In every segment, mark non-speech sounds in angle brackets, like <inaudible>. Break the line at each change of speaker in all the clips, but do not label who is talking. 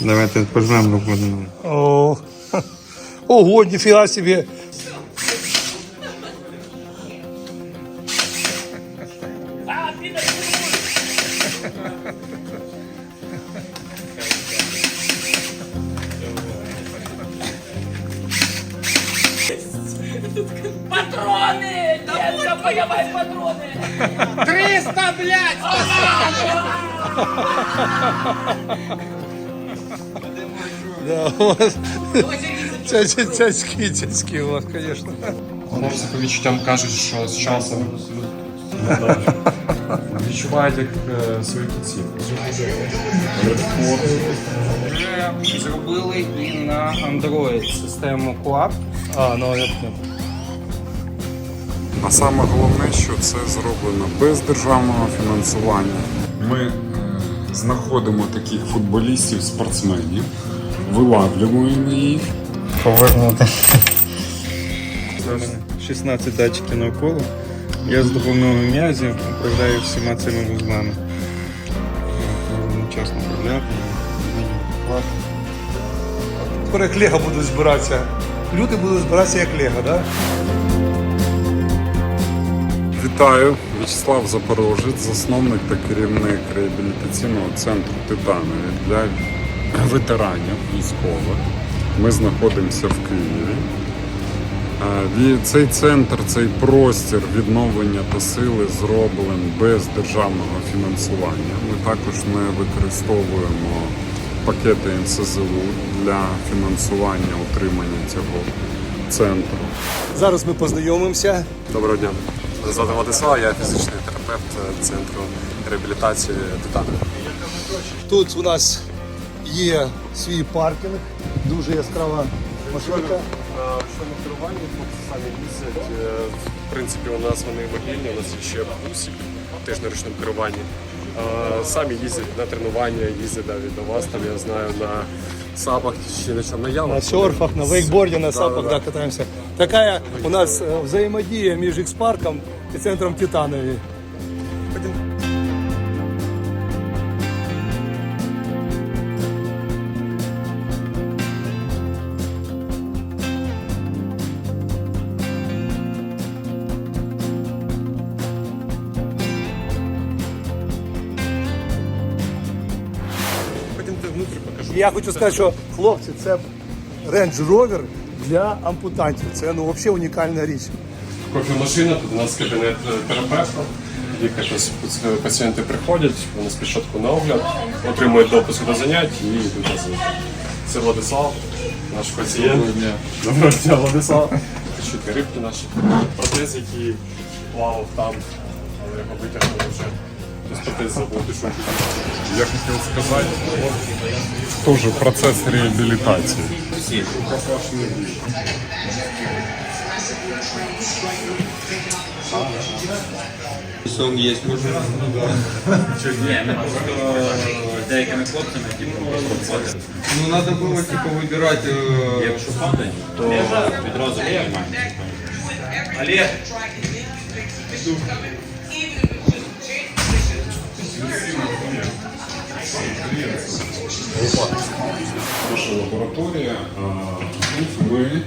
Давайте пожмемо руку.
О, <laughs> ого, ніфіга себе. Вас цяцькі, цяцькі, цяцькі у вас, конечно.
Хлопці по відчуттям кажуть, що з часом відчувають як свої кінці.
Вже зробили і на Android систему Coap.
А, ну я.
А саме головне, що це зроблено без державного фінансування. Ми знаходимо таких футболістів, спортсменів, вилавлюємо їх.
Повернути. 16 датчиків навколо. Я з допомогою м'язів управляю всіма цими вузлами. Часно управляти.
Тепер як Лего будуть збиратися. Люди будуть збиратися як Лего, да?
Вітаю, В'ячеслав Запорожець, засновник та керівник реабілітаційного центру Титанові для ветеранів військових. Ми знаходимося в Києві. Цей центр, цей простір відновлення та сили зроблений без державного фінансування. Ми також не використовуємо пакети НСЗУ для фінансування утримання цього центру.
Зараз ми познайомимося.
Доброго дня. Мене звати Владислав, я фізичний терапевт центру реабілітації Титана.
Тут у нас є свій паркінг, дуже яскрава машинка.
Щодо керування, хлопці самі їздять. Е, В принципі, у нас вони мобільні, у нас є ще бусик, теж на ручному керуванні. Е, Самі їздять на тренування, їздять навіть до вас, там я знаю, на сапах чи на чому на ямах.
На серфах, на вейкборде, на сапах,
да,
катаемся. Такая у нас э, взаимодействие между X-парком центром Титанови. Я хочу сказати, що хлопці, це Range Rover для ампутантів. Це ну взагалі унікальна річ.
Кофемашина, тут у нас кабінет е, терапевта. Тільки що пацієнти приходять, вони спочатку на огляд, отримують допуск до занять і йдуть на. Це Владислав, наш пацієнт. Доброго дня. Доброго дня, Владислав. Рибки наші. Протез, який плавав там, але його витягнули вже. Тобто протез забув пішов.
Я хотів сказати, теж процес реабілітації.
Сон є, може. Ні, ми просто деякими хлопцями, типу, проходили. Ну, треба було, типу, вибирати... Якщо падає, то відразу приймаємо. Олег!
Наша лабораторія. Тут ми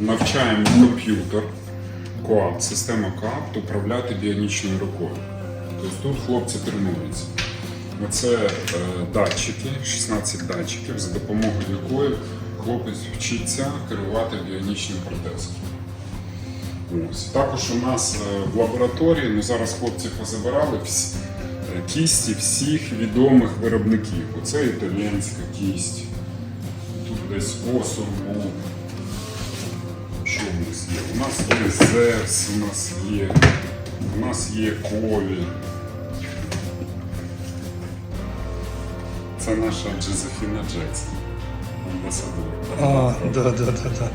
навчаємо комп'ютер КОАП, система КОАП управляти біонічною рукою. Тобто тут хлопці тренуються. Оце е, датчики, 16 датчиків, за допомогою якої хлопець вчиться керувати біонічним протезом. Ось. Також у нас е, в лабораторії, ну зараз хлопці позабирали всі, е, кісті всіх відомих виробників. Оце італійська кість. Тут десь був. Що у нас є? У нас є Зевс, у нас є. У нас є Кові. Це наша Джозефіна Джексон, амбасадор.
А, да, да, да, да.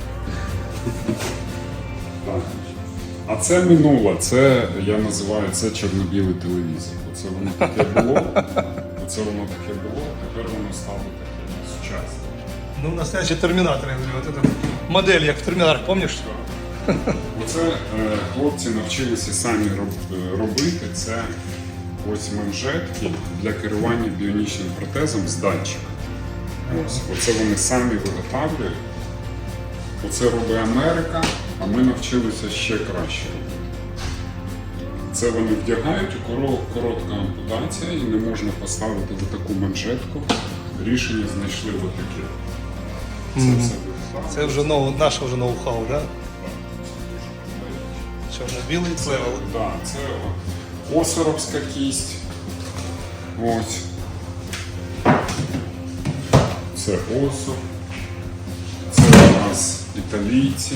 А це минуле, це я називаю це чорно-білий телевізор. Оце воно таке було, оце воно таке було, тепер воно стало таке сучасне.
Ну, настоящий терминатор, я говорю, вот эта модель, як в термінаторах, помниш?
Оце е, хлопці навчилися самі роб- е, робити. Це ось манжетки для керування біонічним протезом з датчиком. Ось, оце вони самі виготовлюють. Оце робить Америка, а ми навчилися ще краще. Це вони вдягають, коротка ампутація і не можна поставити в таку манжетку. Рішення знайшли отаке. Це все виготовлено.
Це вже ноу, наше вже ноу-хау, да? Чорно-білий
Це,
це.
да, це осоровська кість. Ось. Це осор. Це у нас італійці.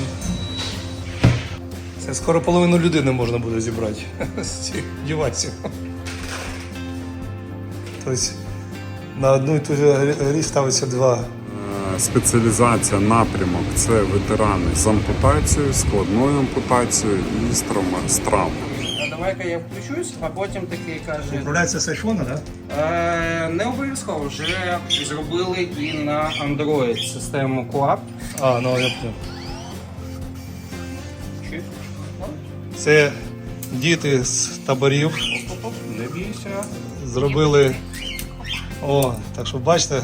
Це скоро половину людини можна буде зібрати <laughs> з цих діваців. Тобто на одну і ту ж грі ставиться два.
Е, Спеціалізація напрямок це ветерани з ампутацією, складною ампутацією і з травма- з травмами.
Давай-ка я включусь, а потім такий каже.
Управляється з айфона, так?
Е, не обов'язково вже зробили і на Android систему Coap.
А, ну я Це діти з таборів
Не бійся.
зробили. О, так що бачите,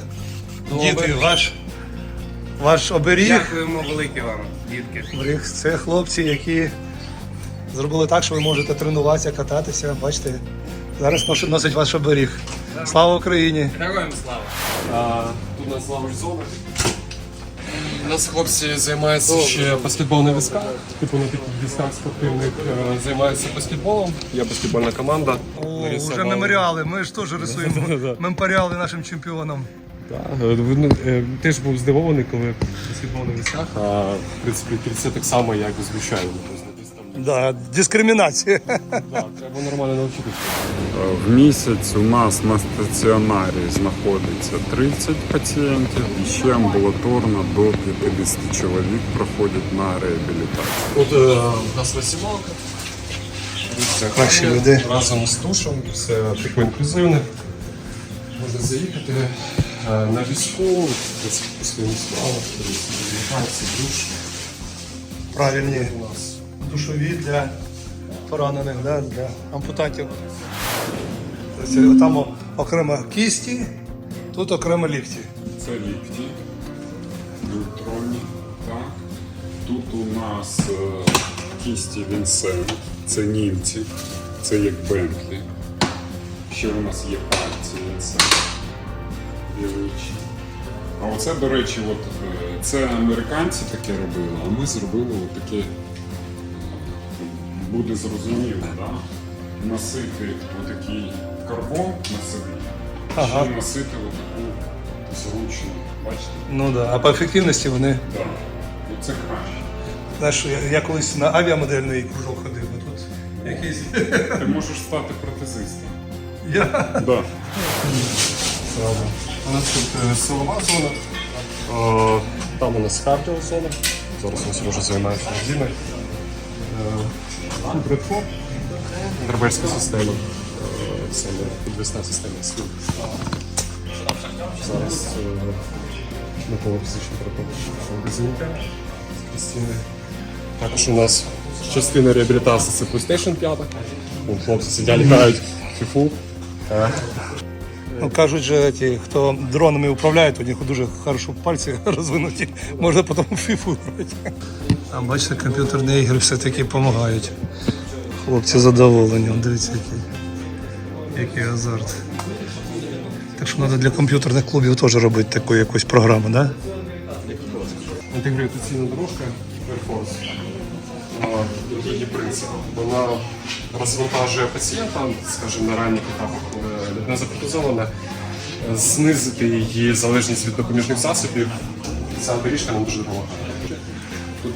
діти, ваш, ваш оберіг.
Дякуємо велике вам, дітки.
Оберіг це хлопці, які зробили так, що ви можете тренуватися, кататися. Бачите, зараз носить- ваш оберіг. Слава Україні!
Героям слава!
А, тут у нас лавиш зона. У нас хлопці займаються ще баскетбол на візках. Типу на таких візках спортивних е, займаються баскетболом. Є баскетбольна команда.
О,
Нарисували.
вже меморіали. Ми ж теж рисуємо <laughs> меморіали нашим чемпіонам.
Теж був здивований, коли баскетбол на візках. А в принципі це так само, як звичайно.
Да, дискримінація. <laughs>
да, треба нормально навчитися.
В місяць у нас на стаціонарі знаходиться 30 пацієнтів і ще амбулаторно до 50 чоловік проходять на реабілітацію.
От е, у нас розсівалка. Це
Наші люди.
разом з душем, все типу інклюзивне. Можна заїхати е, на десь по своїм справах, реабілітація, душ
Правильні
у нас.
Душові для поранених, да, для ампутантів. Тобто, Там окремо кісті, тут окремо лікті.
Це лікті, неутронні. Тут у нас е, кісті Вінсент, це німці, це як Бентлі. Ще у нас є пальці Вінсент. Віличі. А оце, до речі, от, е, це американці таке робили, а ми зробили таке, буде зрозуміло, да? носити отакий карбон на собі,
Ага.
ще носити отаку зручну, бачите?
Ну да. А по ефективності вони.
Да. Ну, це краще.
Знаєш, я, я колись на авіамодельний кружок ходив, а тут якийсь.
Ти можеш стати протезистом.
Я
Да.
У нас тут е, силова зона, Е, там у нас кардіозона. Зараз у нас вже займається Діми. Тут редфор, система, саме підвісна система сил. Зараз е, Микола фізичний терапевт Безінка з Крістіни. Також у нас частина реабілітації це PlayStation 5. Вон Хлопці сидять, грають в фіфу. Е,
ну, кажуть, що ті, хто дронами управляє, у них дуже хорошо пальці <laughs> розвинуті, можна потім фіфу грати. А бачите, комп'ютерні ігри все-таки допомагають. Хлопці задоволені, дивіться, який, який азарт. Так що треба для комп'ютерних клубів теж робити таку якусь програму, так?
Інтеграційна дорожка Airforce. Другий принцип. Вона розвантажує пацієнта, скажімо, на ранніх етапах, коли людина запротезована, знизити її залежність від допоміжних засобів. Ця доріжка нам дуже допомагає.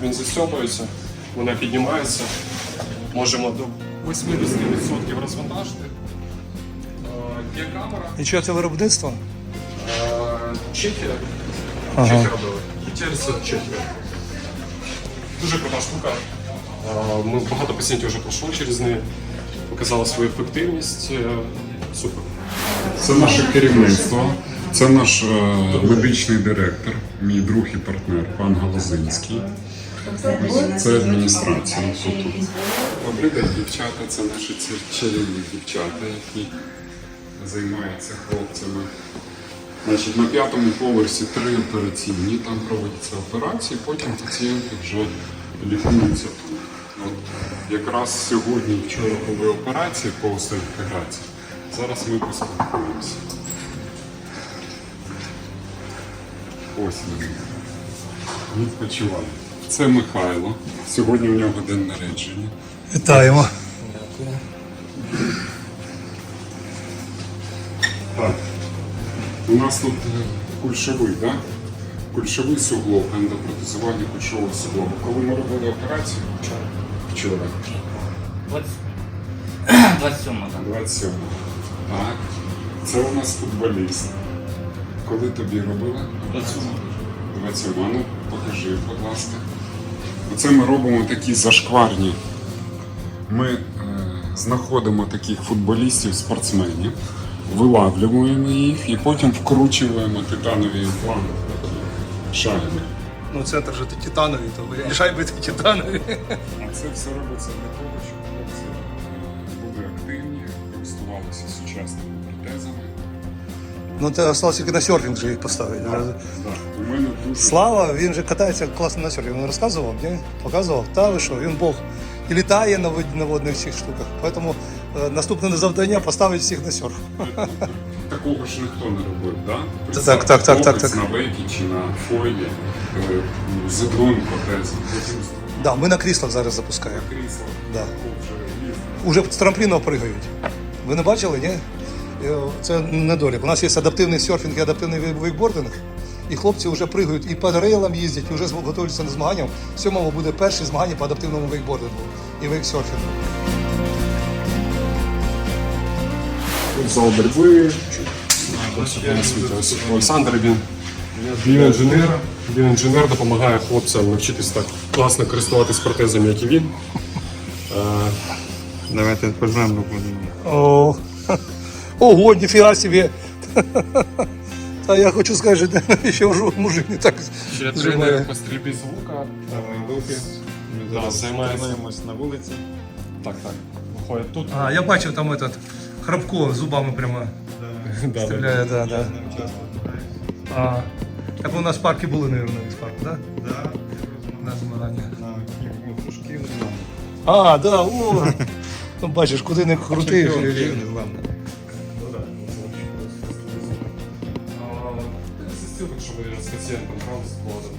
Він застьобується, вона піднімається. Можемо до 80% розвантажити. Е, Є камера.
І що це виробництво?
Е, Чехія.
Ага.
Чехія робили. Чехія. Дуже крута штука. Е, Ми багато пацієнтів вже пройшло через неї, показали свою ефективність. Супер.
Це наше керівництво, це наш медичний директор, мій друг і партнер, пан Галузинський. Це адміністрація. Тут, дівчата. Це наші чарівні дівчата, які займаються хлопцями. Значить, на п'ятому поверсі три операційні, там проводяться операції, потім пацієнти вже лікуються тут. От якраз сьогодні і вчора були операції по інтеграції. Зараз ми поспілкуємося. Ось вони. Відпочивають. Це Михайло. Сьогодні у нього день народження.
Вітаємо.
Так. У нас тут е, кульшовий, так? Кульшовий суглоб, ендопротезування кульшового суглобу. Коли ми робили операцію? Вчора. Вчора.
27 там.
27. Так. Це у нас футболіст. Коли тобі робили? 27. 27. А ну покажи, будь ласка. Оце ми робимо такі зашкварні. Ми е, знаходимо таких футболістів, спортсменів, вилавлюємо їх і потім вкручуємо титанові імпланти. Шайби.
Ну, центр же титановий, то <laughs> шайби титанові.
А це все робиться для того, щоб хлопці е, були активні, користувалися сучасними протезами.
Ну, це осталось тільки на серфінг же їх поставити.
Мене дуже
Слава, він же катається класно на серфі. Він розказував, ні? Показував. Та ви що, він Бог. І літає на, вод- на водних цих штуках. Тому е, наступне завдання поставити всіх на серф.
такого ж ніхто не робив, да?
Так, так, так, так,
Хлопець
так.
На векі чи на фойлі е, з одним протезом. Потім
Да, ми на кріслах зараз запускаємо.
На крісло.
Да. Уже з трампліну пригають. Ви не бачили, ні? Е, Це недолік. У нас є адаптивний серфінг і адаптивний вей- вейкбординг. І хлопці вже пригають і по рейлам їздять, і вже готуються до змаганням. В сьомому буде перші змагання по адаптивному вейкбордингу і вейксерфінгу.
Зал від Олександр він біоінженер. Біоінженер допомагає хлопцям навчитись так класно користуватись протезами, як і він. Е,
Давайте пожмемо руку.
Ого, <laughs> ніфіга собі. Та я хочу сказати, що ще вже мужик не так
Ще тренер по стрільбі з лука.
Ми
Да,
займаємось на вулиці.
Так, так. Виходить тут.
А, я бачив там этот Храбко зубами прямо стріляє, да, да. А, так у нас парки були, мабуть, від парку, да? Да. На змагання. А, да, о! Ну, бачиш, куди не крути.
С пациентом грав з плодом.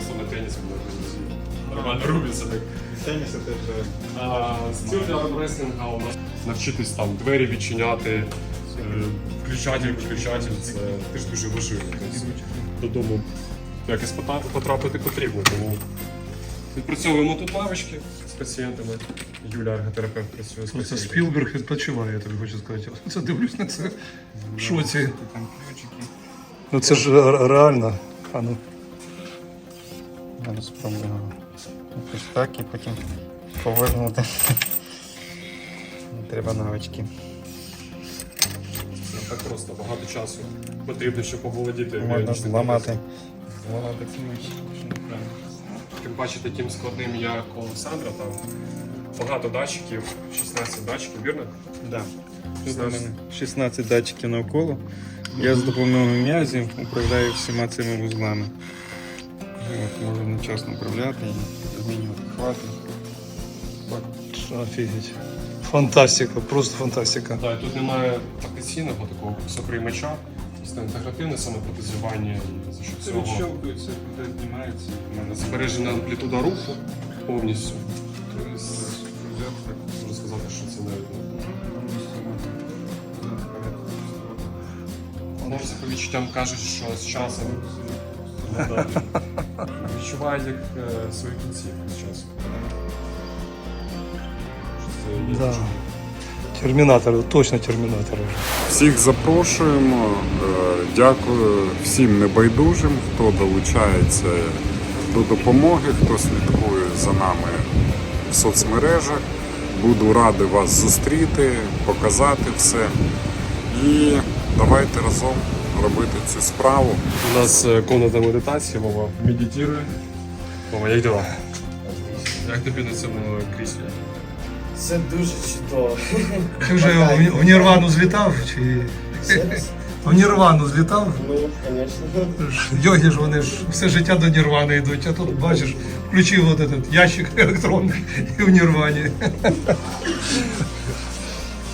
Особливо теніс він нормально рубиться так.
Теніс це вже
А стіл для армреслінга у нас навчитись там двері відчиняти, е, включатель, виключатель, це теж дуже важливо. Тобто Додому якось пота- потрапити потрібно. Тому відпрацьовуємо тут навички з пацієнтами. Юля, ерготерапевт, працює з
Це
пацієнтами.
Спілберг відпочиває, я тобі хочу сказати. Це дивлюсь на це в шоці.
там ключики.
Ну це ж реально. А ну.
Зараз спробуємо. Якось так і потім повернути. Треба навички.
Не Так просто багато часу потрібно, щоб оволодіти
Можна зламати. Зламати ці миші.
Тим паче таким складним, як у Олександра, там багато датчиків, 16 датчиків, вірно?
Да. У мене 16 датчиків навколо. Я з допомогою м'язів управляю всіма цими вузлами. От, можу одночасно управляти і змінювати хвати.
Офігеть. Фантастика, просто фантастика.
Так, тут немає традиційного такого сокриймача, це інтегративне самопротезування, за що цього
Відщелкується, куди знімається. Можна
збережена амплітуда руху повністю. Тобто, можна сказати, що це навіть може по відчуттям кажуть, що з часом ну, да, <laughs> відчувають як е, свої кінцівки з часом. Що це є
Да.
дуже
Термінатор, точно термінатор.
Всіх запрошуємо. Е, Дякую всім небайдужим, хто долучається до допомоги, хто слідкує за нами в соцмережах. Буду радий вас зустріти, показати все. І давайте разом робити цю справу.
У нас е, комната медитації, Вова медитує. Вова, як діла? Як тобі на цьому кріслі?
Це дуже чудово.
Ти <laughs> вже в, в Нірвану злітав? Чи... <laughs> В Нірвану злітав?
Ну, звісно.
Йоги ж вони ж все життя до Нірвани йдуть, а тут бачиш, включив от этот ящик <laughs> електронний і в Нірвані.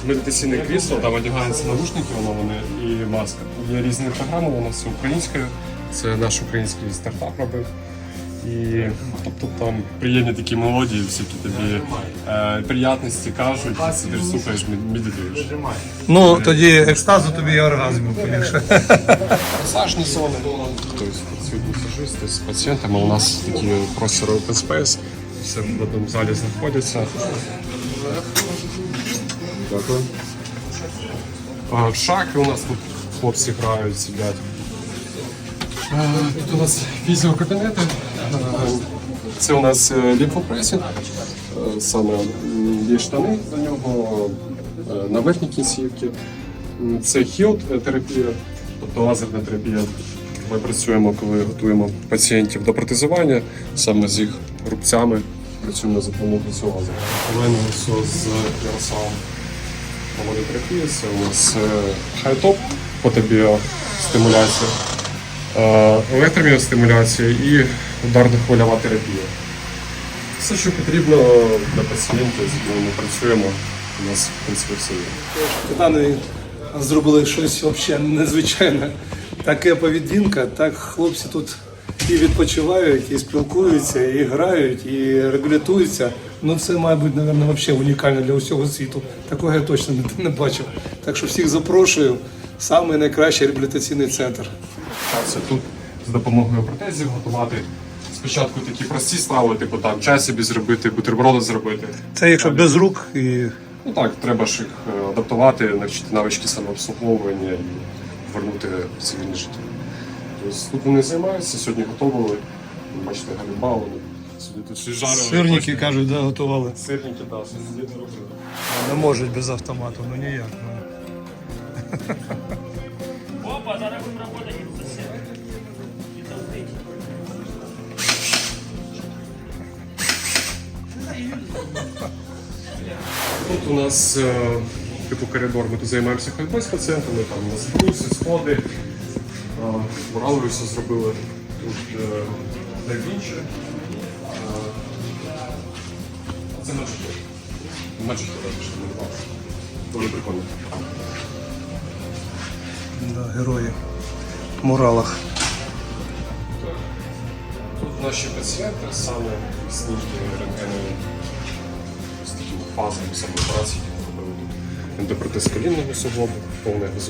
Медитаційне крісло, там одягаються навушники, воно вони і маска. Є різні програми, воно все українське. Це наш український стартап робив. І тобто там приємні такі мелодії, всякі тобі е, приятності кажуть, і сидиш, слухаєш, мед- медитуєш.
Ну тоді екстазу тобі і оргазму полегше.
Масажні зони, тобто працюють масажисти з пацієнтами. У нас такі простори open space, все в одному залі знаходяться. Дякую. А, в шахи у нас тут хлопці грають, сидять. Е, Тут у нас фізіокабінети. Це у нас е. Е, Саме є штани до нього е, на верхній кінцівці. Це хілд терапія, тобто лазерна терапія. Ми працюємо, коли готуємо пацієнтів до протезування, саме з їх рубцями. Працюємо за допомогою цього лазера. Все з Ярославом Це у нас е, хай-топ, фотобіостимуляція, е, електроміостимуляція і ударно-хвильова терапія. Все, що потрібно для пацієнтів, з якими ми працюємо, у нас в принципі все є.
Титани зробили щось взагалі незвичайне. Таке поведінка, так хлопці тут і відпочивають, і спілкуються, і грають, і реабілітуються. Ну це, мабуть, напевно, взагалі унікально для усього світу. Такого я точно не, не бачив. Так що всіх запрошую. Самий найкращий реабілітаційний центр.
Це тут з допомогою протезів готувати. Спочатку такі прості страви, типу там чай собі зробити, бутерброди зробити.
Це якщо без рук і
Ну так, треба ж їх е, адаптувати, навчити навички самообслуговування і повернути цивільне життя. Тобто тут вони займаються, сьогодні готували. Бачите, вони собі тут щось жарили.
сирники кажуть, да, готували.
Сирники, так, щось сидіти робили.
Не можуть без автомату, ну ніяк. Ну.
Опа, зараз будемо працювати. І толпить.
Тут у нас е, типу коридор, ми тут займаємося ходьбою з пацієнтами, там у нас бруси, сходи, мурали все зробили. Тут е, Давінчі. Це Маджихи. Маджихи також малювали. Дуже прикольно.
Да, герої в муралах.
Тут наші пацієнти саме сніжні рентгенові з такими фазами саме операції, які ми робили тут. Ендопротез колінного суглобу, повна його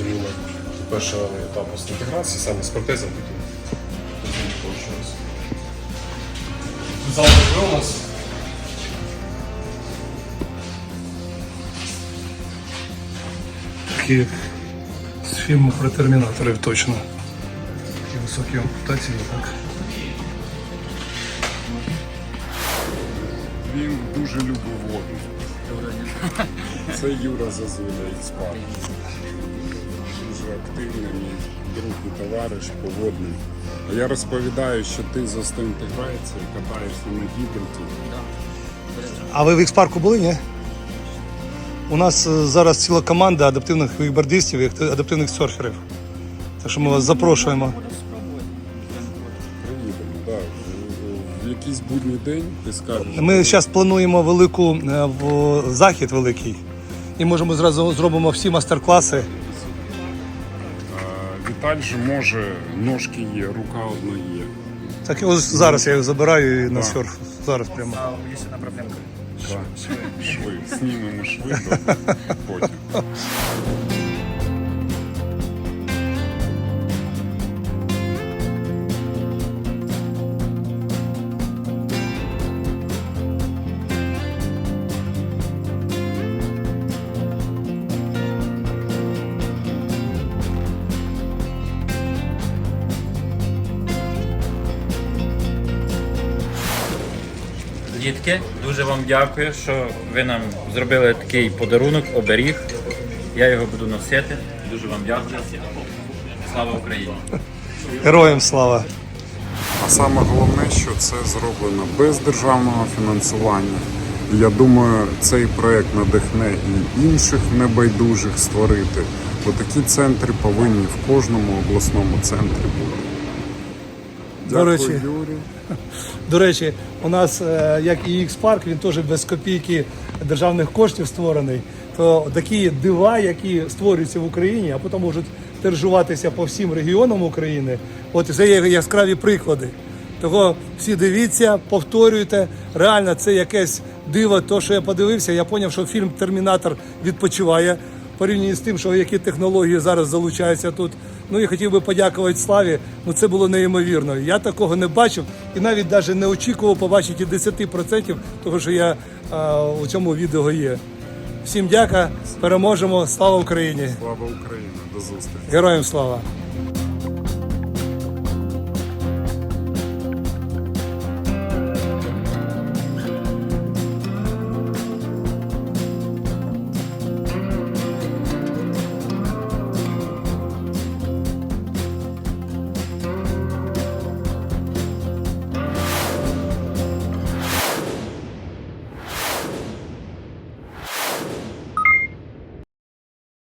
заміна. Перший етап інтеграції саме з протезом вийшло. Зал такий у нас.
Такі з фільму про термінаторів точно. Такі високі ампутації, так.
Він дуже любив воду. Це Юра Зазуля. Дуже активний мій друг і товариш поводний. А я розповідаю, що ти з остеінтеграцією катаєшся на гідроті.
А ви в Ікс-парку були, ні? У нас е, зараз ціла команда адаптивних вейкбордистів і адаптивних серферів. Так що ми вас запрошуємо.
Приїдемо, так. В- В якийсь будній день ти скажеш.
Ми зараз плануємо велику е, в захід великий. І можемо зразу зробимо всі мастер-класи.
А, же може, ножки є, рука одна є.
Так ось зараз я його забираю і на серф. Зараз прямо.
Так. Шви. Знімемо шви, то потім.
Дуже вам дякую, що ви нам зробили такий подарунок, оберіг. Я його буду носити. Дуже вам дякую. Слава Україні!
Героям слава!
А саме головне, що це зроблено без державного фінансування, Я думаю, цей проект надихне і інших небайдужих створити. Бо такі центри повинні в кожному обласному центрі бути.
До речі, До речі, у нас, е, як і X-Park, він теж без копійки державних коштів створений. То такі дива, які створюються в Україні, а потім можуть тержуватися по всім регіонам України. От це є яскраві приклади. Того всі дивіться, повторюйте. Реально, це якесь диво. То, що я подивився, я зрозумів, що фільм Термінатор відпочиває порівняно з тим, що які технології зараз залучаються тут. Ну і хотів би подякувати Славі. Ну це було неймовірно. Я такого не бачив і навіть навіть не очікував побачити і 10% того, що я а, у цьому відео є. Всім дяка, переможемо. Слава Україні!
Слава Україні! До зустрічі!
Героям слава!